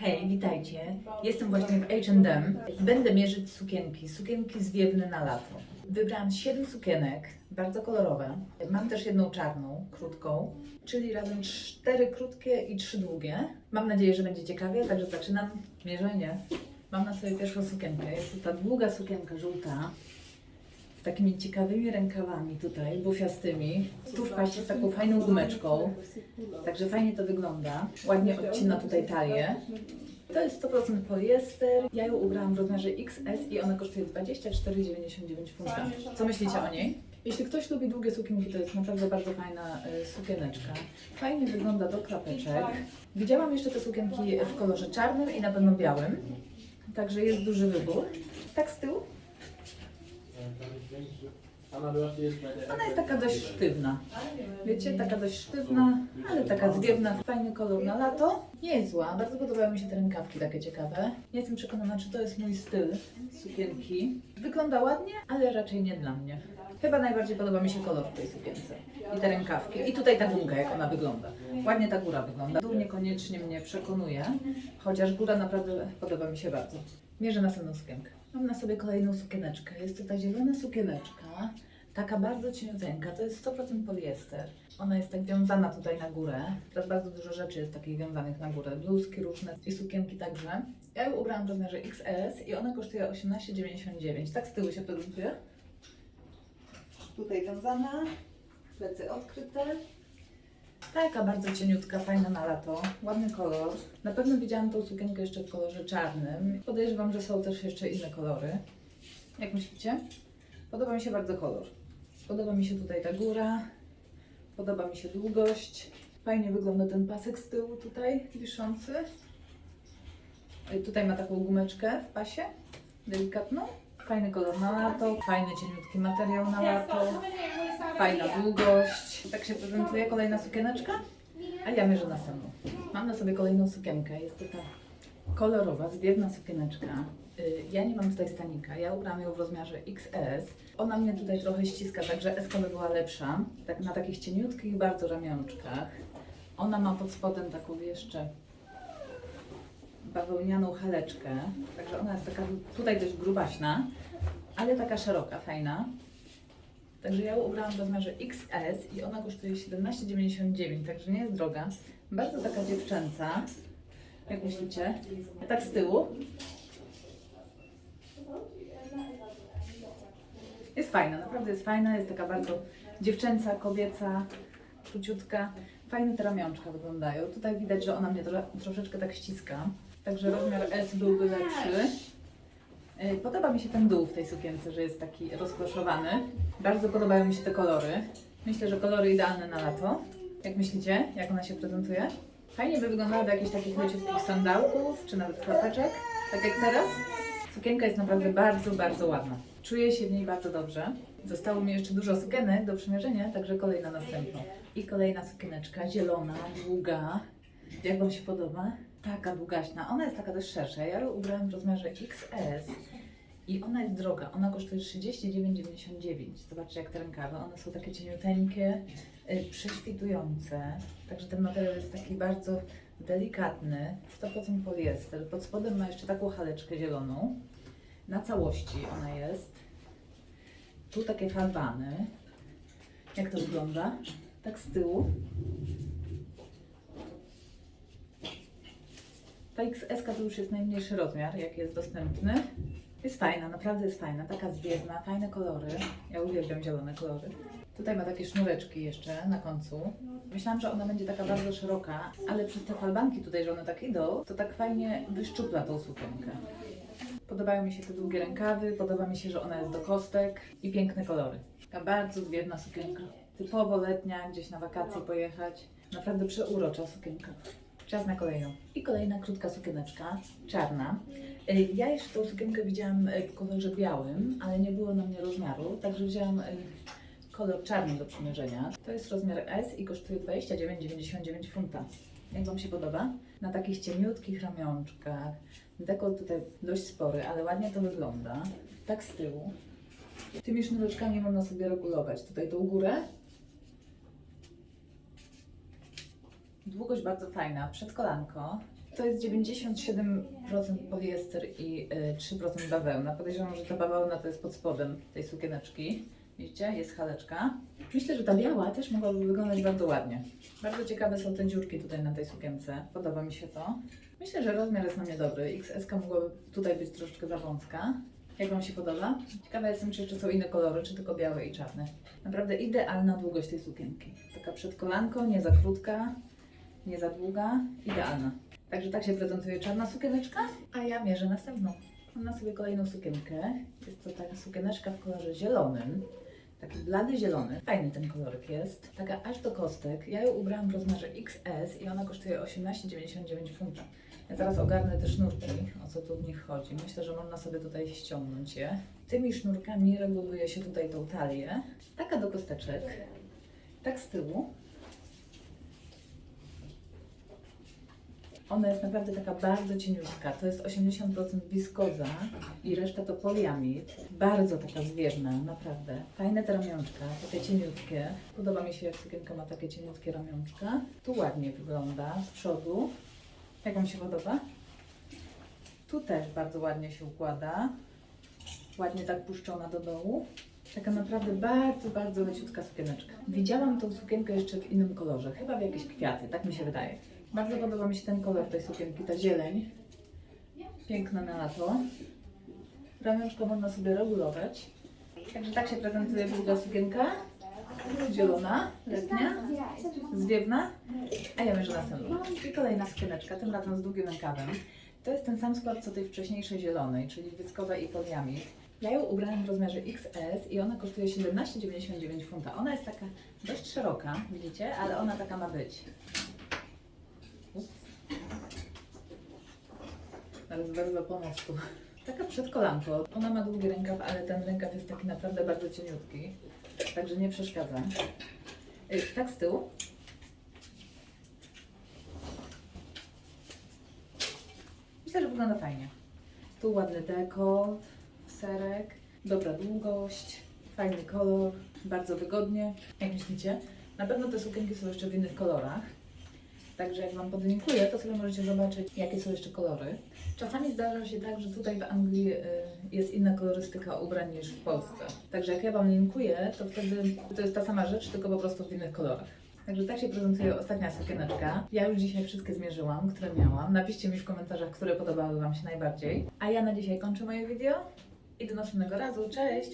Hej, witajcie. Jestem właśnie w H&M. Będę mierzyć sukienki, sukienki zwiewne na lato. Wybrałam 7 sukienek, bardzo kolorowe. Mam też jedną czarną, krótką, czyli razem 4 krótkie i 3 długie. Mam nadzieję, że będzie ciekawie, także zaczynam mierzenie. Mam na sobie pierwszą sukienkę. Jest to ta długa sukienka żółta z takimi ciekawymi rękawami tutaj, bufiastymi. Tu w paście z taką fajną gumeczką. Także fajnie to wygląda. Ładnie odcina tutaj talię. To jest 100% poliester. Ja ją ubrałam w rozmiarze XS i ona kosztuje 24,99 funta. Co myślicie o niej? Jeśli ktoś lubi długie sukienki, to jest naprawdę bardzo fajna y, sukieneczka. Fajnie wygląda do klapeczek. Widziałam jeszcze te sukienki w kolorze czarnym i na pewno białym. Także jest duży wybór. Tak z tyłu. Ona jest taka dość sztywna. Wiecie, taka dość sztywna, ale taka zwiewna, fajny kolor na lato. Nie jest zła, bardzo podobają mi się te rękawki takie ciekawe. Nie jestem przekonana, czy to jest mój styl sukienki. Wygląda ładnie, ale raczej nie dla mnie. Chyba najbardziej podoba mi się kolor w tej sukience. I te rękawki. I tutaj ta gumka, jak ona wygląda. Ładnie ta góra wygląda. Dół niekoniecznie mnie przekonuje, chociaż góra naprawdę podoba mi się bardzo. Mierzę następną sukienkę. Mam na sobie kolejną sukieneczkę. Jest to ta zielona sukieneczka. Taka bardzo cieniuteńka, to jest 100% poliester. Ona jest tak wiązana tutaj na górę. Teraz bardzo dużo rzeczy jest takich wiązanych na górę. Bluzki różne i sukienki także. Ja ją ubrałam w rozmiarze XS i ona kosztuje 18,99. Tak z tyłu się prezentuje. Tutaj wiązana, plecy odkryte. Taka bardzo cieniutka, fajna na lato, ładny kolor. Na pewno widziałam tą sukienkę jeszcze w kolorze czarnym. Podejrzewam, że są też jeszcze inne kolory. Jak myślicie? Podoba mi się bardzo kolor. Podoba mi się tutaj ta góra. Podoba mi się długość. Fajnie wygląda ten pasek z tyłu tutaj, wiszący. Y, Tutaj ma taką gumeczkę w pasie, delikatną. Fajny kolor na lato, fajny cieniutki materiał na lato, fajna długość. Tak się prezentuje kolejna sukieneczka, a ja mierzę następną. Mam na sobie kolejną sukienkę, jest to ta kolorowa, zwiewna sukieneczka. Y, Ja nie mam tutaj stanika, ja ubrałam ją w rozmiarze XS. Ona mnie tutaj trochę ściska, także S by była lepsza. Tak na takich cieniutkich bardzo ramionczkach. Ona ma pod spodem taką jeszcze bawełnianą haleczkę, także ona jest taka tutaj dość grubaśna, ale taka szeroka, fajna. Także ja ubrałam w rozmiarze XS i ona kosztuje 17,99, także nie jest droga. Bardzo taka dziewczęca, jak myślicie? Tak z tyłu. Jest fajna, naprawdę jest fajna, jest taka bardzo dziewczęca, kobieca, króciutka. Fajne te ramionczka wyglądają. Tutaj widać, że ona mnie tro, troszeczkę tak ściska. Także rozmiar S byłby lepszy. Y, Podoba mi się ten dół w tej sukience, że jest taki rozproszowany. Bardzo podobają mi się te kolory. Myślę, że kolory idealne na lato. Jak myślicie, jak ona się prezentuje? Fajnie by wyglądała do jakichś takich leciutkich sandałków, czy nawet klapeczek, tak jak teraz. Sukienka jest naprawdę bardzo, bardzo ładna. Czuję się w niej bardzo dobrze. Zostało mi jeszcze dużo sukienek do przymierzenia, także kolejna następną. I kolejna sukieneczka, zielona, długa. Jak Wam się podoba? Taka długaśna. Ona jest taka dość szersza. Ja ją ubrałam w rozmiarze XS. I ona jest droga, ona kosztuje 39,99. Zobaczcie jak te rękawy, one są takie cieniuteńkie, y, prześwitujące. Także ten materiał jest taki bardzo delikatny, 100% poliester. Pod spodem ma jeszcze taką haleczkę zieloną. Na całości ona jest. Tu takie falbany. Jak to wygląda? Tak z tyłu. Ta XS to już jest najmniejszy rozmiar, jaki jest dostępny. Jest fajna, naprawdę jest fajna, taka zwiewna, fajne kolory. Ja uwielbiam zielone kolory. Tutaj ma takie sznureczki jeszcze na końcu. Myślałam, że ona będzie taka bardzo szeroka, ale przez te falbanki tutaj, że one tak idą, to tak fajnie wyszczupla tą sukienkę. Podobają mi się te długie rękawy, podoba mi się, że ona jest do kostek i piękne kolory. Taka bardzo zwiewna sukienka. Typowo letnia, gdzieś na wakacje pojechać. Naprawdę przeurocza sukienka. Czas na kolejną. I kolejna krótka sukieneczka, czarna. Y, Ja jeszcze tą sukienkę widziałam y, w kolorze białym, ale nie było na mnie rozmiaru, także wzięłam y, kolor czarny do przymierzenia. To jest rozmiar S i kosztuje 29,99 funta. Jak Wam się podoba? Na takich cieniutkich ramionczkach. Dekolt tutaj dość spory, ale ładnie to wygląda. Tak z tyłu. Tymi sznureczkami można sobie regulować tutaj tą górę. Długość bardzo fajna, przed kolanko. To jest 97% poliester i y, 3% bawełna. Podejrzewam, że ta bawełna to jest pod spodem tej sukieneczki. Widzicie, jest haleczka. Myślę, że ta biała też mogłaby wyglądać bardzo ładnie. Bardzo ciekawe są te dziurki tutaj na tej sukience. Podoba mi się to. Myślę, że rozmiar jest na mnie dobry. XS mogłaby tutaj być troszeczkę za wąska. Jak Wam się podoba? Ciekawa jestem, czy jeszcze są inne kolory, czy tylko białe i czarne. Naprawdę idealna długość tej sukienki. Taka przed kolanką, nie za krótka, nie za długa, idealna. Także tak się prezentuje czarna sukieneczka, a ja mierzę następną. Mam na sobie kolejną sukienkę. Jest to taka sukieneczka w kolorze zielonym. Taki blady zielony. Fajny ten kolorek jest. Taka aż do kostek. Ja ją ubrałam w rozmiarze XS i ona kosztuje 18,99 funta. Ja zaraz ogarnę te sznurki, o co tu w nich chodzi. Myślę, że można sobie tutaj ściągnąć je. Tymi sznurkami reguluje się tutaj tą talię. Taka do kosteczek. Tak z tyłu. Ona jest naprawdę taka bardzo cieniutka. To jest 80% wiskoza i reszta to poliamid. Bardzo taka zwiewna, naprawdę. Fajne te ramionczka, takie cieniutkie. Podoba mi się, jak sukienka ma takie cieniutkie ramionczka. Tu ładnie wygląda z przodu. Jak Wam się podoba? Tu też bardzo ładnie się układa. Ładnie tak puszczona do dołu. Taka naprawdę bardzo, bardzo leciutka sukieneczka. Widziałam tą sukienkę jeszcze w innym kolorze, chyba w jakieś kwiaty, tak mi się wydaje. Bardzo podoba mi się ten kolor tej sukienki, ta zieleń. Piękna na lato. Ramionczko można sobie regulować. Także tak się prezentuje długa sukienka. Zielona, letnia, zwiewna. A ja mierzę następną. I kolejna sukieneczka, tym razem z długim rękawem. To jest ten sam skład co tej wcześniejszej zielonej, czyli wiskoza i poliamid. Ja ją ubrałam w rozmiarze XS i ona kosztuje 17,99 funta. Ona jest taka dość szeroka, widzicie, ale ona taka ma być. Teraz wezmę pomostu. Taka przed kolanką. Ona ma długi rękaw, ale ten rękaw jest taki naprawdę bardzo cieniutki. Także nie przeszkadza. Y, Tak z tyłu. Myślę, że wygląda fajnie. Tu ładny dekolt, serek, dobra długość, fajny kolor, bardzo wygodnie. Jak myślicie? Na pewno te sukienki są jeszcze w innych kolorach. Także jak Wam podlinkuję, to sobie możecie zobaczyć, jakie są jeszcze kolory. Czasami zdarza się tak, że tutaj w Anglii y, jest inna kolorystyka ubrań niż w Polsce. Także jak ja Wam linkuję, to wtedy to jest ta sama rzecz, tylko po prostu w innych kolorach. Także tak się prezentuje ostatnia sukieneczka. Ja już dzisiaj wszystkie zmierzyłam, które miałam. Napiszcie mi w komentarzach, które podobały Wam się najbardziej. A ja na dzisiaj kończę moje video i do następnego razu. Cześć!